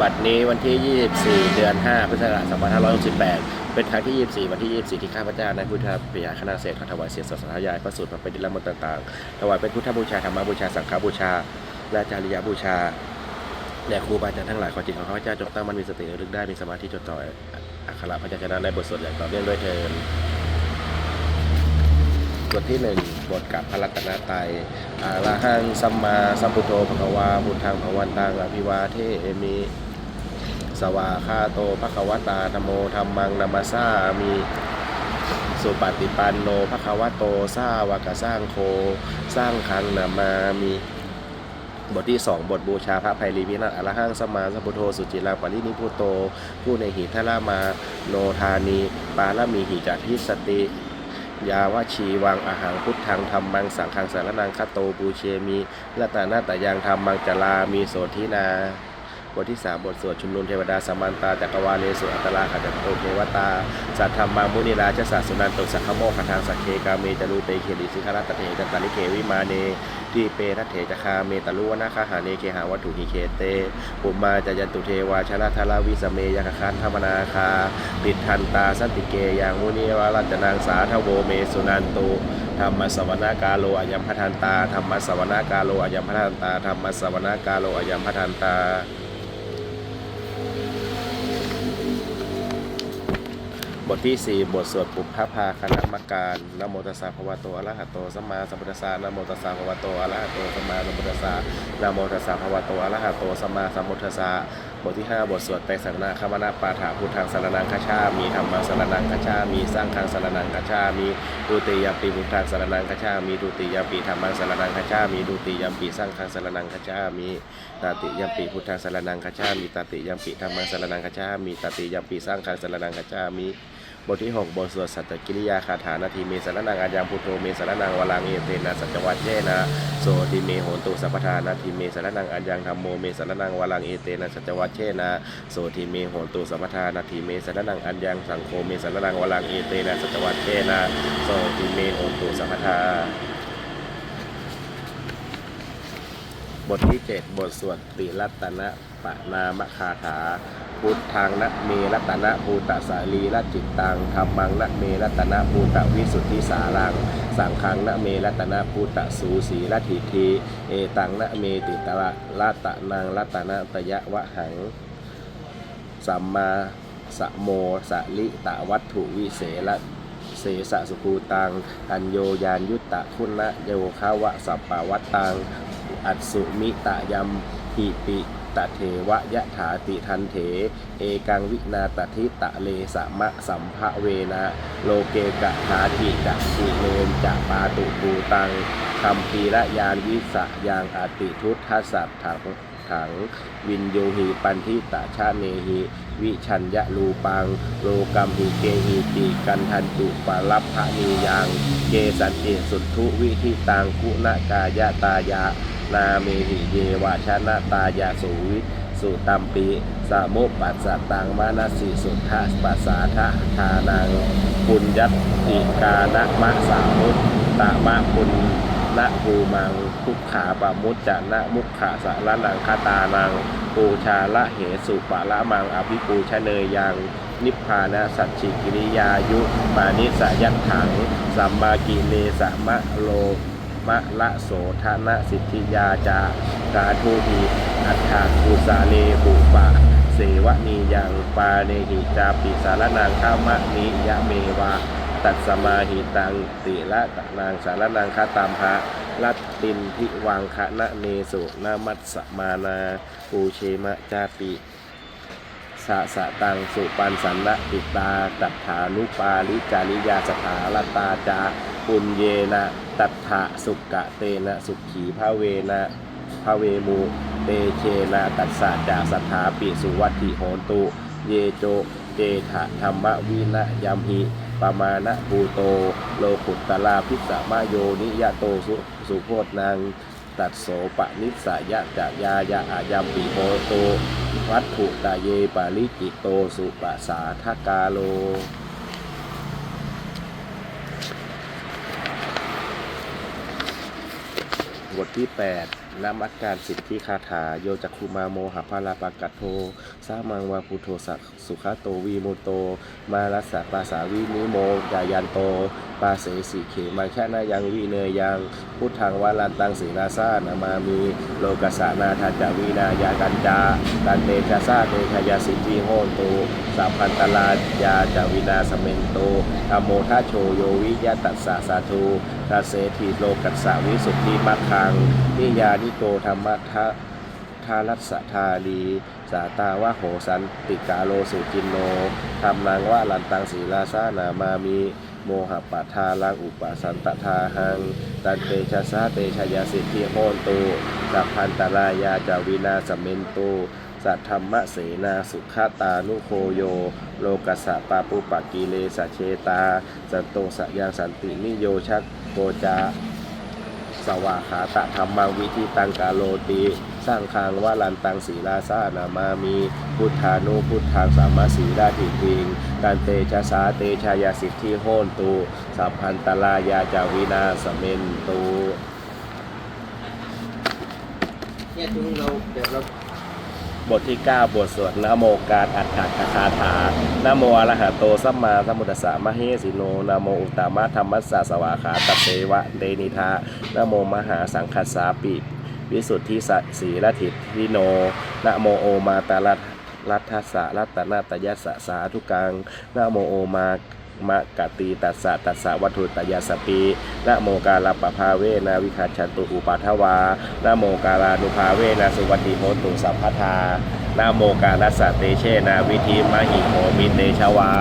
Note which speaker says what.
Speaker 1: บัดนี้วันที่ 24 เดือน 5 พฤศจิกายน 2568 เป็นครั้งที่ 24 วันที่ 24 ที่ข้าพเจ้าในพุทธปิยาคณะเศรษฐถวายเสียงสดสธยายพระสูตรพระป็นดิลมนต์ต่างๆ ถวายเป็นพุทธบูชาธรรมบูชา สังฆบูชา และจาริยบูชาแด่ครูบาอาจารย์ทั้งหลายขอจิตของข้าพเจ้าจงตั้งมั่นมีสติระลึกได้มีสมาธิจดจ่ออักขระพยัญชนะในบทสวดอย่างต่อเนื่องด้วยเทินบทที่หนึ่งบทกับพระรัตนตรัยอาระหังสัมมาสัมพุทโธภควาบุทังภวันตังอภิวาเทมิ สวาคาโตภควตาธโมธรรมังนามาสามิสุปฏิปันโนภควโตสาวกสร้างโคสร้างคังนามามิบทที่ 2 บทบูชาพระภัยรีวินัสอรหังสมาสัพุโธสุจิรังปรินิพุโต ผู้ในหิทรามาโนธานี ปาละมีหิจัทิสติ ยาวชีวังอาหารพุทธังธรรมังสังฆังสารนังคตโตปูเชมิละตานาตยังธรรมังจลามีโสทินา บทที่ 3 บทสวดชุมนุมเทวดาสมมันตาจักรวาเลสุอัตตราขัจโตเทวตา สัทธรรมังมุนิราชสัสสุนันตุสัคขโมคทางสักเคกาเมจรูเตเขลิสิคารัตเถจันตาลิเควิมาเนทีเปทัตเถจคาเมตลุวนาคาหาเนเคหาวัตถุหิเคเตปุมมาจยันตุเทวาชนะทาราวิสเมยคคันธรรมนาคา ปิดทันตาสันติเกยังมุนิวารัจนางสาทโวเมสุนันตุธรรมสวนากาโลอายัมพัทันตาธรรมสวนากาโลอายัมพัทันตาธรรมสวนากาโลอายัมพัทันตา บทที่ 4 บทสวดปุพพพาคณะมการนโมตัสสะภะวะโตอะระหะโตสัมมาสัมพุทธัสสะนโมตัสสะภะวะโตอะระหะโตสัมมาสัมพุทธัสสะนโมตัสสะภะวะโตอะระหะโตสัมมาสัมพุทธัสสะบทที่ 5 บทสวดไตรสรณคมนาปาฐาพุทธังสรนังคชามีธรรมังสรนังคชามีสร้างคังสรนังคชามีดุติยปีพุทธังสรนังคชามีดุติยปีธรรมังสรนังคชามีดุติยปีสร้างคังสรนังคชามีตติยปีพุทธังสรนังคชามีตติยปีธรรมังสรนังคชามีตติยปีสร้างคังสรนังคชามี บทที่ 6 บทสวดสัตตกิริยาคาถานาทีเมสารนังอายังพุทโธเมสารนังวลังเอเตนะสัจวัตเยนะโสติเมโหตุสัพพทานาทีเมสารนังอายังธรรมโมเมสารนังวลังเอเตนะสัจวัตเจนะโสติเมโหตุสัพพทานาทีเมสารนังอายังสังโฆเมสารนังวลังเอเตนะสัจวัตเจนะโสติเมโหตุสัพพทา บทที่7บทสวดติรัตนะปะนามคาถา พุทธังนะเมรัตนะภูตสาลีรัจิตตังธรรมังนะเมรัตนะภูตวิสุทธิสารัง สังฆังนะเมรัตนะภูตสูสีรัติทีเอตังนะเมติตระรัตนังรัตนะตยะวะหัง สัมมาสะโมสะลิตะวัตถุวิเศษเสสะสุภูตัง อัญโยยานยุตตะคุณะโยคาวะสัปปวัตตัง อัสุมิตะยมหิปิตะเทวะยะถาติทันเถ เอกังวินาตทิตะเลสะมะสัมภะเวนะ โลเกกะถาทิจะติเลนจะปาตุปูตังคัมพีระยานวิสะยางอติทุตทัสสัตถังถังวินโยหิปันทิตะชาเนหิ วิชัญญะลูปัง โลกัมหิเกหิติกันทันตุปาลัพพะนียัง เกสัจเจสุทุวิธิตังกุณกายะตายะ นาเมหิเยวาชนะตายาสุวิสุตัมปีสามุปัสสะตังมานาสิสุทธาปัสสาทะทานังปุญญัติกานะมะสามุตตะมะปุณนะภูมังทุกขาปะมุจจะนะมุขขาสารนังคตานังปูชาละเหสุปะละมังอภิปูชเนยยังนิพพานะสัจฉิกิริยายุปานิสยัตถังสัมมากิเลสะมะโล มะละโสธนะสิทธิยาจากาทูหิอัฏฐากุสาเลปุปะเสวะนียังปาเนหิจาปิสารนังข้ามะนิยะเมวะตัดสมาหิตังติละตะนางสารนังคาตามภะลัตตินทิวังคะนะเนสุนามัสสมานาปูเชมะจาปิสะสะตังสุปันสันนะติตาตัฐานุปาลิจาริยาสถาลตาจา ปุญเยนะตัฏฐะสุกะเตนะสุขีภาเวนะภาเวมูเตเชนะตัสสะจาสถาปิสุวัติโหตุ เยโจเจถะธรรมวินะยัมหิปมาณภูโต โลกุตตลาพิสมะโยนิยะโตสุสุโพธนังตัดโสปะนิสสยะจะยายะอายัมปิโหโต วัตถุตาเยปาลิจิโตสุปะสาทกาโล บ ทที่ 8นามัสการสิทธิคาถา โยจักคุมาโมหะพาลาปากัตโทสามังวาพุโทสักสุขโตวีโมโต มารัสสะปาสาวินิโมกายันโต ปาเสสิเขมาแค่นายังวิเนยยัง พุทธังวาลันตังสีนาซานามามี โลกสานาทาจาวีนายากันจาตันเตชะซาเตชยาสิทธิโหนตุสัพพันตลายาจาวินาสเมนโตธโมทาโชโยวิยะตัสสะสาธุทาเสทีโลกัสสาวิสุทธิมัคคังนิยานิโกธรรมะทะทารัสสะทาลีสาตาวะโหสันติกาโลสุจินโนธรรมังวะลันตังศีลาสานามามีโมหะปะทาลังอุปสันตทาหัง ตันเตชะสาเตชยสิทธิโหนตุสัพพันตรายาจาวินาสเมนตุสัทธรรมเสนาสุขตานุโคโย โลกัสสะปาปุปะกิเลสเชตา สันโตสยังสันตินิโยชักโกจา สวาขาตะธรรมังวิธิตังกาโลติสร้างคางว่าลันตังศีลาสานามามีพุทธานุพุทธังสามาสีราติทิงการเตชะสาเตชายาสิทธิโหนตูสัพพันตลายาจาวินาสเมนตู
Speaker 2: เนี่ยถึงเราเดี๋ยวเรา
Speaker 1: บทที่ 9 บทสวดนโมการอัฏฐคคาถานโมอรหะโตสัมมาสัมพุทธัสสะมะเฮสิโนนโมอุตตมะธรรมัสสะสวาขาตเสวะเดนิทานโมมหาสังคัสสาปิวิสุทธิสัสีละทิทิโนนโมโอมาตาลัทรัตทัสสะรัตนาตยัสสะสาธุกังนโมโอมา มะกะตีตัสสะตัสสะวัตถุตยาสปีนะโมกาลปะภาเวนาวิคาชันตุอุปาทวานะโมกาลานุภาเวนาสุวัติโหตุสัพพทานะโมกาลัสสะเตเชนาวิธีมหิโมมิเตชวา